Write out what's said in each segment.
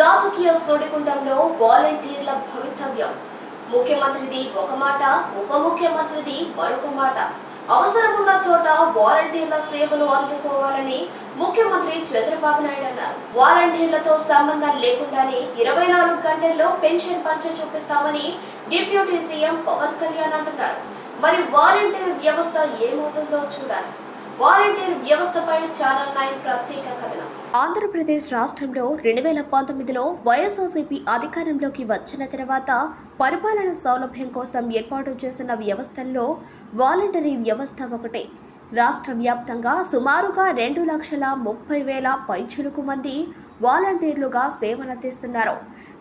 రాజకీయ సోడిగుండంలో వాలంటీర్ల భవితవ్యం. ముఖ్యమంత్రిది ఒక మాట ఉప ముఖ్యమంత్రిది మరొక మాట. అవసరం ఉన్న చోట వాలంటీర్ల సేవలు అందుకోవాలని ముఖ్యమంత్రి చంద్రబాబు నాయుడు అన్నారు. వాలంటీర్లతో సంబంధం లేకుండానే ఇరవై నాలుగు గంటల్లో పెన్షన్ పంచ చూపిస్తామని డిప్యూటీ సీఎం పవన్ కళ్యాణ్ అంటున్నారు. మరి వాలంటీర్ వ్యవస్థ ఏమవుతుందో చూడాలి. వాలంటీర్ వ్యవస్థపై ఛానల్ నైన్ ప్రత్యేక కథనం. ఆంధ్రప్రదేశ్ రాష్ట్రంలో రెండు వేల పంతొమ్మిదిలో వైఎస్ఆర్సీపీ అధికారంలోకి వచ్చిన తర్వాత పరిపాలన సౌలభ్యం కోసం ఏర్పాటు చేసిన వ్యవస్థల్లో వాలంటరీ వ్యవస్థ ఒకటే. రాష్ట్ర వ్యాప్తంగా సుమారుగా రెండు లక్షల ముప్పై వేల పైచులకు మంది వాలంటీర్లుగా సేవలందిస్తున్నారు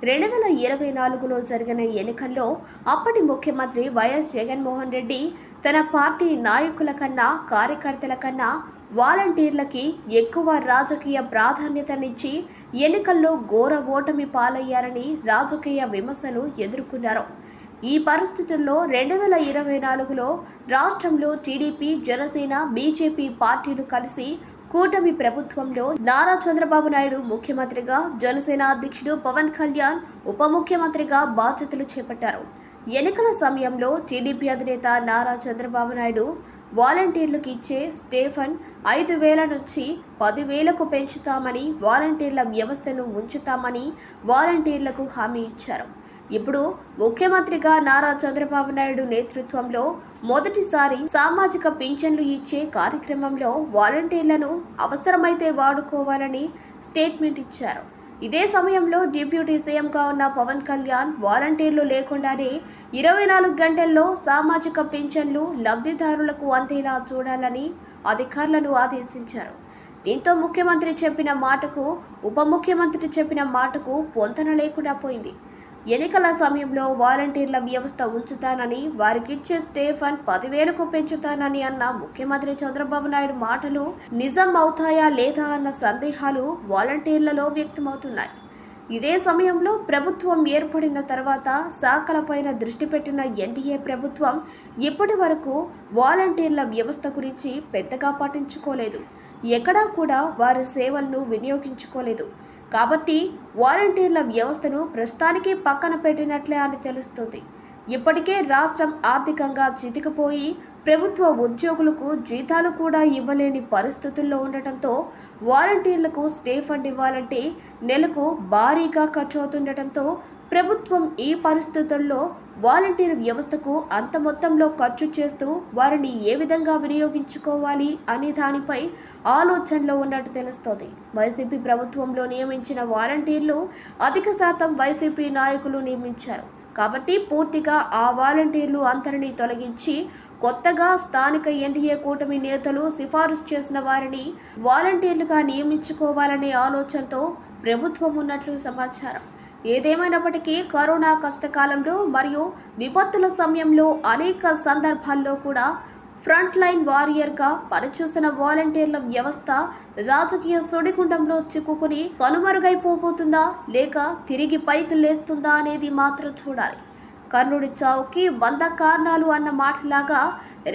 రెండు వేల ఇరవై నాలుగులో జరిగిన ఎన్నికల్లో అప్పటి ముఖ్యమంత్రి వైఎస్ జగన్మోహన్ రెడ్డి తన పార్టీ నాయకుల కన్నా కార్యకర్తల కన్నా వాలంటీర్లకి ఎక్కువ రాజకీయ ప్రాధాన్యతనిచ్చి ఎన్నికల్లో ఘోర ఓటమి పాలయ్యారని రాజకీయ విమర్శలు ఎదుర్కొన్నారు. ఈ పరిస్థితుల్లో రెండు వేల ఇరవై నాలుగులో రాష్ట్రంలో టీడీపీ జనసేన బీజేపీ పార్టీలు కలిసి కూటమి ప్రభుత్వంలో నారా చంద్రబాబు నాయుడు ముఖ్యమంత్రిగా జనసేన అధ్యక్షుడు పవన్ కళ్యాణ్ ఉప ముఖ్యమంత్రిగా బాధ్యతలు చేపట్టారు. ఎన్నికల సమయంలో టీడీపీ అధినేత నారా చంద్రబాబు నాయుడు వాలంటీర్లకు ఇచ్చే స్టేఫన్ ఐదు వేల నుంచి పదివేలకు పెంచుతామని వాలంటీర్ల వ్యవస్థను ఉంచుతామని వాలంటీర్లకు హామీ ఇచ్చారు. ఇప్పుడు ముఖ్యమంత్రిగా నారా చంద్రబాబు నాయుడు నేతృత్వంలో మొదటిసారి సామాజిక పింఛన్లు ఇచ్చే కార్యక్రమంలో వాలంటీర్లను అవసరమైతే వాడుకోవాలని స్టేట్మెంట్ ఇచ్చారు. ఇదే సమయంలో డిప్యూటీ సీఎంగా ఉన్న పవన్ కళ్యాణ్ వాలంటీర్లు లేకుండానే ఇరవై నాలుగు గంటల్లో సామాజిక పింఛన్లు లబ్ధిదారులకు అందేలా చూడాలని అధికారులను ఆదేశించారు. దీంతో ముఖ్యమంత్రి చెప్పిన మాటకు ఉప ముఖ్యమంత్రి చెప్పిన మాటకు పొంతన లేకుండా పోయింది. ఎన్నికల సమయంలో వాలంటీర్ల వ్యవస్థ ఉంచుతానని వారికిచ్చే స్టే ఫండ్ పదివేలకు పెంచుతానని అన్న ముఖ్యమంత్రి చంద్రబాబు నాయుడు మాటలు నిజం అవుతాయా లేదా అన్న సందేహాలు వాలంటీర్లలో వ్యక్తమవుతున్నాయి. ఇదే సమయంలో ప్రభుత్వం ఏర్పడిన తర్వాత శాఖలపైన దృష్టి పెట్టిన ఎన్డీఏ ప్రభుత్వం ఇప్పటి వరకు వాలంటీర్ల వ్యవస్థ గురించి పెద్దగా పట్టించుకోలేదు. ఎక్కడా కూడా వారి సేవలను వినియోగించుకోలేదు. కాబట్టి వాలంటీర్ల వ్యవస్థను ప్రస్తుతానికి పక్కన పెట్టినట్లే అని తెలుస్తుంది. ఇప్పటికే రాష్ట్రం ఆర్థికంగా చితికిపోయి ప్రభుత్వ ఉద్యోగులకు జీతాలు కూడా ఇవ్వలేని పరిస్థితుల్లో ఉండటంతో వాలంటీర్లకు స్టే ఫండ్ ఇవ్వాలంటే నెలకు భారీగా ఖర్చు అవుతుండటంతో ప్రభుత్వం ఈ పరిస్థితుల్లో వాలంటీర్ వ్యవస్థకు అంత మొత్తంలో ఖర్చు చేస్తూ వారిని ఏ విధంగా వినియోగించుకోవాలి అనే దానిపై ఆలోచనలో ఉన్నట్టు తెలుస్తోంది. వైసీపీ ప్రభుత్వంలో నియమించిన వాలంటీర్లు అధిక శాతం వైసీపీ నాయకులు నియమించారు. కాబట్టి పూర్తిగా ఆ వాలంటీర్లు అందరినీ తొలగించి కొత్తగా స్థానిక ఎన్డీఏ కూటమి నేతలు సిఫారసు చేసిన వారిని వాలంటీర్లుగా నియమించుకోవాలనే ఆలోచనతో ప్రభుత్వం ఉన్నట్లు సమాచారం. ఏదేమైనప్పటికీ కరోనా కష్టకాలంలో మరియు విపత్తుల సమయంలో అనేక సందర్భాల్లో కూడా ఫ్రంట్ లైన్ వారియర్గా పనిచేస్తున్న వాలంటీర్ల వ్యవస్థ రాజకీయ సుడిగుండంలో చిక్కుకుని కనుమరుగైపోబోతుందా లేక తిరిగి పైకి లేస్తుందా అనేది మాత్రం చూడాలి. కర్ణుడి చావుకి వంద కారణాలు అన్న మాటలాగా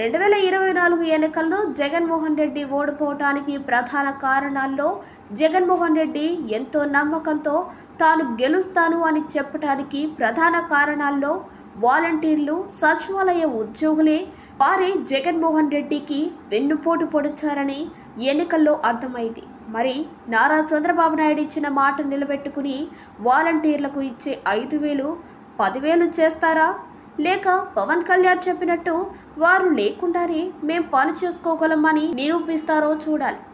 రెండు వేల ఇరవై నాలుగు ఎన్నికల్లో జగన్మోహన్ రెడ్డి ఓడిపోవటానికి ప్రధాన కారణాల్లో జగన్మోహన్ రెడ్డి ఎంతో నమ్మకంతో తాను గెలుస్తాను అని చెప్పటానికి ప్రధాన కారణాల్లో వాలంటీర్లు సచివాలయ ఉద్యోగులే వారే జగన్మోహన్ రెడ్డికి వెన్నుపోటు పొడిచారని ఎన్నికల్లో అర్థమైంది. మరి నారా చంద్రబాబు నాయుడు ఇచ్చిన మాట నిలబెట్టుకుని వాలంటీర్లకు ఇచ్చే ఐదు వేలు పదివేలు చేస్తారా? లేక పవన్ కళ్యాణ్ చెప్పినట్టు వారు లేకుండానే మేం పని చేసుకోగలమని నిరూపిస్తారో చూడాలి.